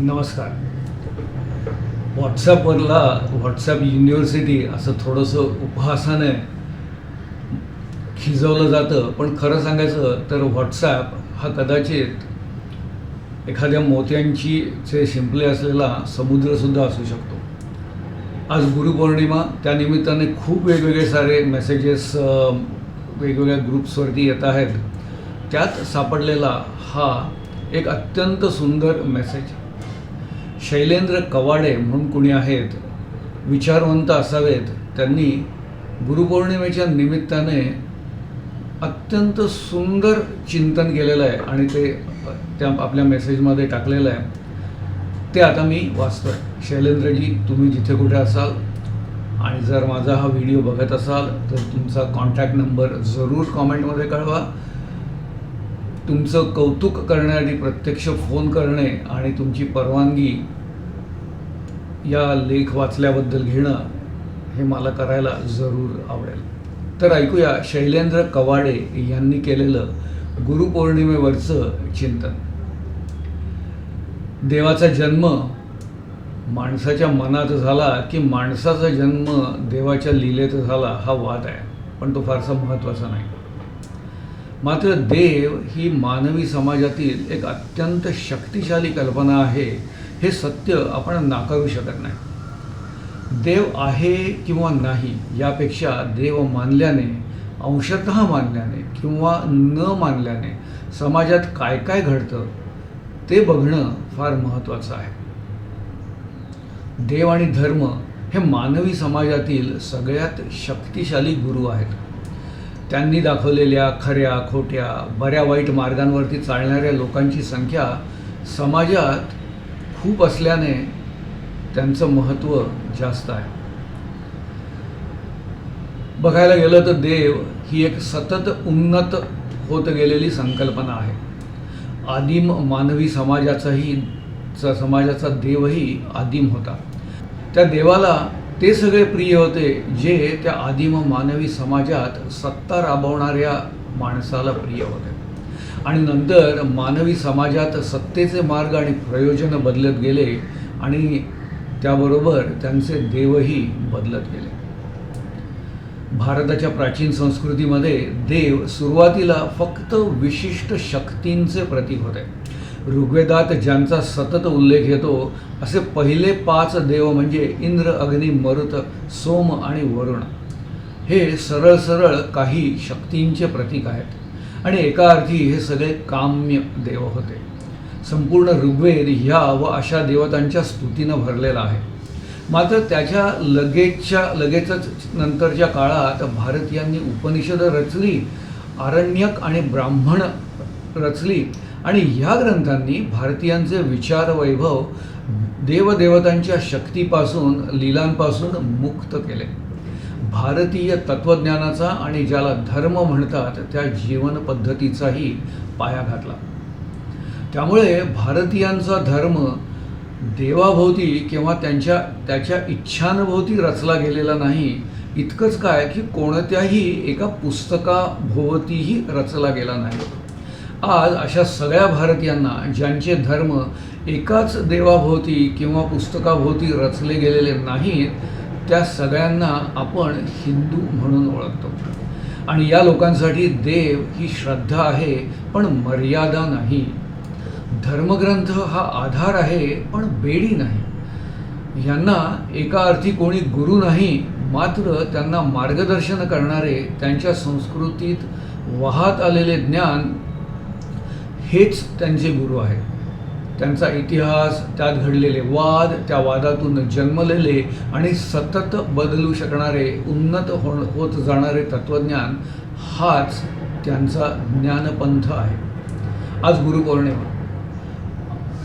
नमस्कार. व्हॉट्सॲपवरला WhatsApp university असं थोडंसं उपहासाने खिजवलं जातं पण खरं सांगायचं तर व्हॉट्सॲप हा कदाचित एखाद्या मोत्यांची चे शिंपले असलेला समुद्रसुद्धा असू शकतो. आज गुरुपौर्णिमा त्यानिमित्ताने खूप वेगवेगळे सारे मेसेजेस वेगवेगळ्या ग्रुप्सवरती येत आहेत. त्यात सापडलेला हा एक अत्यंत सुंदर मेसेज शैलेंद्र कवाडे म्हणून कुणी आहेत विचारवंत असावेत त्यांनी गुरुपौर्णिमेच्या निमित्ताने अत्यंत सुंदर चिंतन केलेलं आहे आणि ते त्या आपल्या मेसेजमध्ये टाकलेलं आहे. ते आता मी वाचतोय. शैलेंद्रजी तुम्ही जिथे कुठे असाल आणि जर माझा हा व्हिडिओ बघत असाल तर तुमचा कॉन्टॅक्ट नंबर जरूर कॉमेंटमध्ये कळवा. तुमचं कौतुक करण्यासाठी प्रत्यक्ष फोन करणे आणि तुमची परवानगी या लेख वाचल्याबद्दल घेणं हे मला करायला जरूर आवडेल. तर ऐकूया शैलेंद्र कवाडे यांनी केलेलं गुरुपौर्णिमेवरचं चिंतन. देवाचा जन्म माणसाच्या मनात झाला की माणसाचा जन्म देवाच्या लीलेत झाला हा वाद आहे. पण तो फारसा महत्त्वाचा नाही. मात्र देव ही मानवी समाजातील एक अत्यंत शक्तिशाली कल्पना आहे हे सत्य आपण नाकारू शकत नाही. देव आहे किंवा नाही यापेक्षा देव मानल्याने अंशतः मानल्याने किंवा न मानल्याने समाजात काय काय घडतं ते बघणं फार महत्त्वाचं आहे. देव आणि धर्म हे मानवी समाजातील सगळ्यात शक्तिशाली गुरु आहेत. त्यांनी दाखवलेल्या खऱ्या खोट्या बऱ्या वाईट मार्गांवरती चालणाऱ्या लोकांची संख्या समाजात खूप असल्याने त्यांचं महत्त्व जास्त आहे. बघायला गेलं तर देव ही एक सतत उन्नत होत गेलेली संकल्पना आहे. आदिम मानवी समाजाचाही समाजाचा देवही आदिम होता. त्या देवाला ते सगळे प्रिय होते जे त्या आदिम मानवी समाजात सत्ता राबवणाऱ्या माणसाला प्रिय होते. आणि नंतर मानवी समाजात सत्तेचे मार्ग आणि प्रयोजन बदलत गेले आणि त्याबरोबर त्यांचे देवही बदलत गेले. भारताच्या प्राचीन संस्कृतीमध्ये देव सुरुवातीला फक्त विशिष्ट शक्तींचे प्रतीक होते. ऋग्वेदात ज्यांचा सतत उल्लेख येतो असे पहिले पाच देव म्हणजे इंद्र अग्नी मरुत सोम आणि वरुण. हे सरळ सरळ काही शक्तींचे प्रतीक आहेत आणि एका अर्थी हे सगळे काम्य देव होते. संपूर्ण ऋग्वेद ह्या व अशा देवतांच्या स्तुतीनं भरलेला आहे. मात्र त्याच्या लगेचच्या लगेचच नंतरच्या काळात भारतीयांनी उपनिषदं रचली आरण्यक आणि ब्राह्मण रचली आणि ह्या ग्रंथांनी भारतीयांचे विचार वैभव देवदेवतांच्या शक्तीपासून लीलांपासून मुक्त केले. भारतीय तत्त्वज्ञानाचा आणि ज्याला धर्म म्हणतात त्या जीवन पद्धतीचाही पाया घातला. त्यामुळे भारतीयांचा धर्म देवाभोवती किंवा त्यांच्या त्याच्या इच्छांभोवती रचला गेलेला नाही इतकंच काय की कोणत्याही एका पुस्तकाभोवतीही रचला गेला नाही. आज अशा सगळ्या भारतीयांना ज्यांचे धर्म एकाच देवाभोवती किंवा पुस्तकाभोवती रचले गेलेले नाहीत त्या सगळ्यांना आपण हिंदू म्हणून ओळखतो. आणि या लोकांसाठी देव ही श्रद्धा आहे पण मर्यादा नाही. धर्मग्रंथ हा आधार आहे पण बेडी नाही. यांना एका अर्थी कोणी गुरु नाही मात्र त्यांना मार्गदर्शन करणारे त्यांच्या संस्कृतीत वाहत आलेले ज्ञान हेच त्यांचे गुरु आहेत. त्यांचा इतिहास त्यात घडलेले वाद त्या वादातून जन्मलेले आणि सतत बदलू शकणारे उन्नत हो होत जाणारे तत्त्वज्ञान हाच त्यांचा ज्ञानपंथ आहे. आज गुरुपौर्णिमा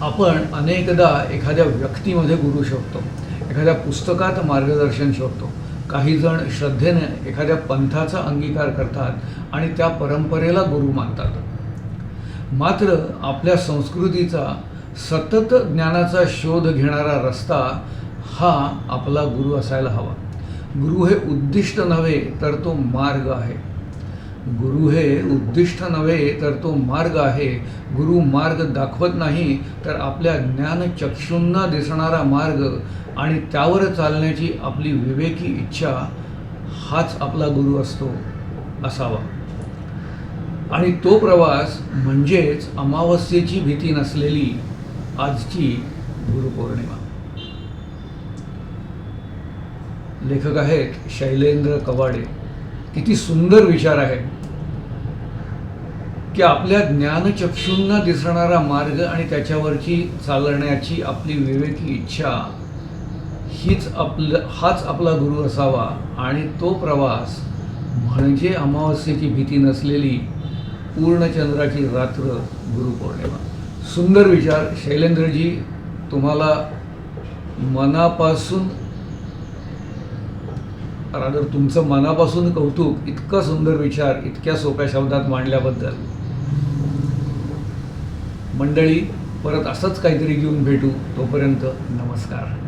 आपण अनेकदा एखाद्या व्यक्तीमध्ये गुरु शोधतो एखाद्या पुस्तकात मार्गदर्शन शोधतो काही जण श्रद्धेने एखाद्या पंथाचा अंगीकार करतात आणि त्या परंपरेला गुरु मानतात. मात्र आपल्या संस्कृतीचा सतत ज्ञानाचा शोध घेणारा रस्ता हा आपला गुरु असायला हवा. गुरु हे उद्दिष्ट नव्हे तर तो मार्ग आहे. गुरु हे उद्दिष्ट नव्हे तर तो मार्ग आहे. गुरु मार्ग दाखवत नाही तर आपल्या ज्ञानचक्षूंना दिसणारा मार्ग आणि त्यावर चालण्याची आपली विवेकी इच्छा हाच आपला गुरु असतो असावा. आणि तो प्रवास म्हणजेच अमावस्येची भीती नसलेली आजची गुरुपौर्णिमा. लेखक आहेत शैलेंद्र कवाडे. किती सुंदर विचार आहेत की आपल्या ज्ञानचक्षूंना दिसणारा मार्ग आणि त्याच्यावरची चालण्याची आपली विवेकी इच्छा हीच आपलं हाच आपला गुरु असावा आणि तो प्रवास म्हणजे अमावस्येची भीती नसलेली पूर्णचंद्राची रात्र गुरुपौर्णिमा सुंदर विचार. शैलेंद्रजी तुम्हाला मनापासून रादर तुमचं मनापासून कौतुक इतका सुंदर विचार इतक्या सोप्या शब्दात मांडल्याबद्दल. मंडळी परत असंच काहीतरी घेऊन भेटू. तोपर्यंत नमस्कार.